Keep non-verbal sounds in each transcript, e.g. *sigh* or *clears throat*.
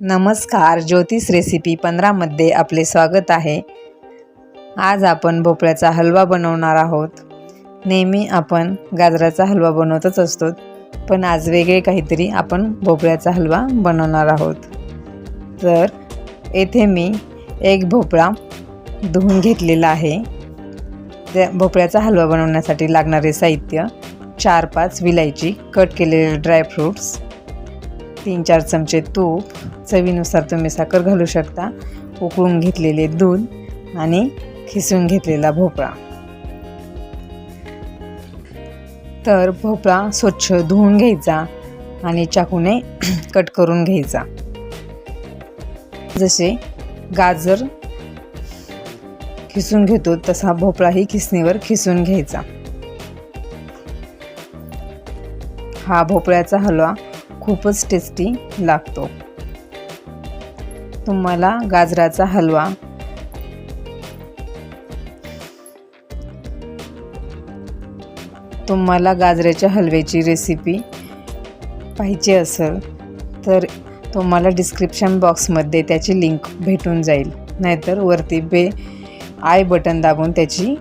नमस्कार ज्योतिष रेसिपी पंधरामध्ये आपले स्वागत आहे. आज आपण भोपळ्याचा हलवा बनवणार आहोत. नेहमी आपण गाजराचा हलवा बनवतच असतो पण आज वेगळे काहीतरी आपण भोपळ्याचा हलवा बनवणार आहोत. तर येथे मी एक भोपळा धुवून घेतलेला आहे. त्या भोपळ्याचा हलवा बनवण्यासाठी लागणारे साहित्य चार पाच विलायची कट केलेले ड्रायफ्रूट्स तीन चार चमचे तूप चवीनुसार तुम्ही साखर घालू शकता. उकळून घेतलेले दूध आणि खिसून घेतलेला भोपळा. तर भोपळा स्वच्छ धुवून घ्यायचा आणि चाकूने *clears throat* कट करून घ्यायचा. जसे गाजर खिसून घेतो तसा भोपळाही खिसणीवर खिसून घ्यायचा. हा भोपळ्याचा हलवा खूपच टेस्टी लागतो. तुम्हाला गाजराचा हलवा. तुम्हाला गाजराच्या हलव्याची रेसिपी पाहिजे असेल तर तुम्हाला डिस्क्रिप्शन बॉक्समध्ये त्याची लिंक भेटून जाईल. नाहीतर वरती बे आय बटन दाबून त्याची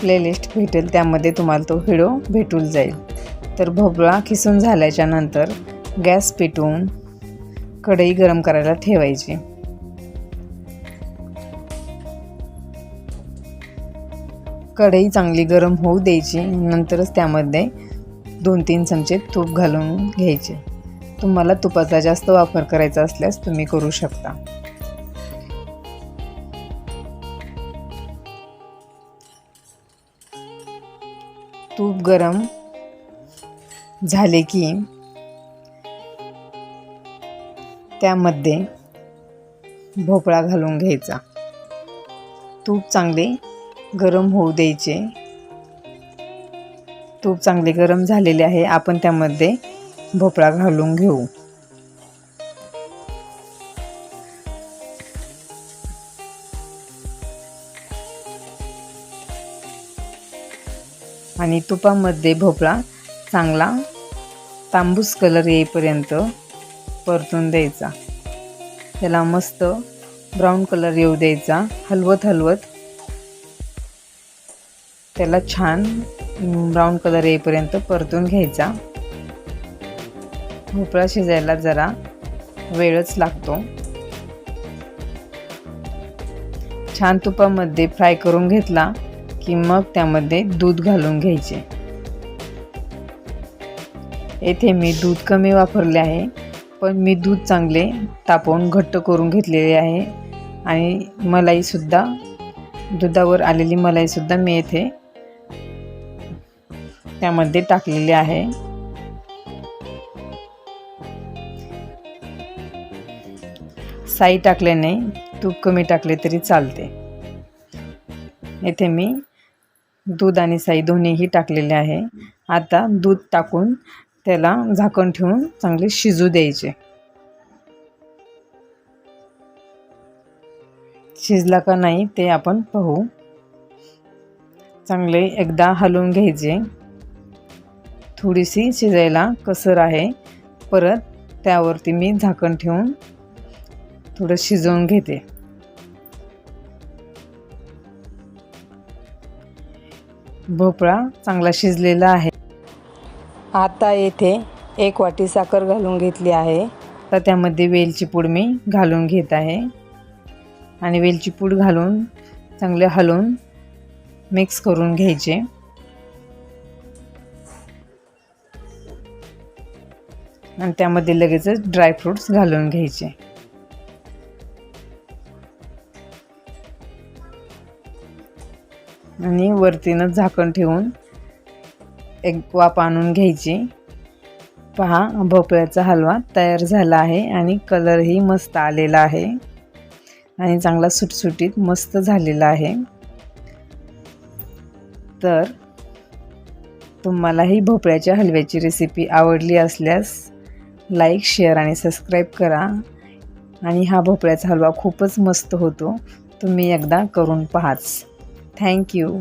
प्लेलिस्ट भेटेल त्यामध्ये तुम्हाला तो व्हिडिओ भेटून जाईल. तर भोपळा खिसून झाल्याच्यानंतर गॅस पेटवून कढई गरम करायला ठेवायची. कढई चांगली गरम होऊ द्यायची नंतरच त्यामध्ये दोन तीन चमचे तूप घालून घ्यायचे. तुम्हाला तुपाचा जास्त वापर करायचा असल्यास तुम्ही करू शकता. तूप गरम झाले की त्यामध्ये भोपळा घालून घ्यायचा. तूप चांगले गरम होऊ द्यायचे. तूप चांगले गरम झालेले आहे आपण त्यामध्ये भोपळा घालून घेऊ. आणि तुपामध्ये भोपळा चांगला तांबूस कलर येईपर्यंत परतून द्यायचा. त्याला मस्त ब्राऊन कलर येऊ द्यायचा. हलवत हलवत. त्याला छान ब्राऊन कलर येईपर्यंत परतून घ्यायचा. भोपळा शिजायला जरा वेळच लागतो. छान तुपामध्ये फ्राय करून घेतला की मग त्यामध्ये दूध घालून घ्यायचे. येथे मी दूध कमी वापरले आहे. पण मी दूध चांगले तापवून घट्ट करून घेतलेले आहे. आणि मलाईसुद्धा दुधावर आलेली मलाईसुद्धा मी येथे त्यामध्ये टाकलेली आहे. साई टाकल्याने तूप कमी टाकले तरी चालते. येथे मी दूध आणि साई दोन्हीही टाकलेले आहे. आता दूध टाकून त्याला झाकण ठेवून चांगले शिजू द्यायचे. शिजला का नाही ते आपण पाहू. चांगले एकदा हलवून घ्यायचे. थोडीशी शिजायला कसर आहे. परत त्यावरती मी झाकण ठेवून थोडं शिजवून घेते. भोपळा चांगला शिजलेला आहे. आता येथे एक वाटी साखर घालून घेतली आहे. तर त्यामध्ये वेलची पूड मी घालून घेत आहे. आणि वेलची पूड घालून चांगले हलवून मिक्स करून घ्यायचे. आणि त्यामध्ये लगेचच ड्रायफ्रूट्स घालून घ्यायचे. आणि वरतीनं झाकण ठेवून एक वाप आणून घ्यायची. पहा भोपळ्याचा हलवा तयार झाला आहे आणि कलरही मस्त आलेला आहे. आणि चांगला सुटसुटीत मस्त झालेला आहे. तर तुम्हालाही भोपळ्याच्या हलव्याची रेसिपी आवडली असल्यास लाईक शेअर आणि सबस्क्राईब करा. आणि हा भोपळ्याचा हलवा खूपच मस्त होतो. तुम्ही एकदा करून पाहाच. थँक्यू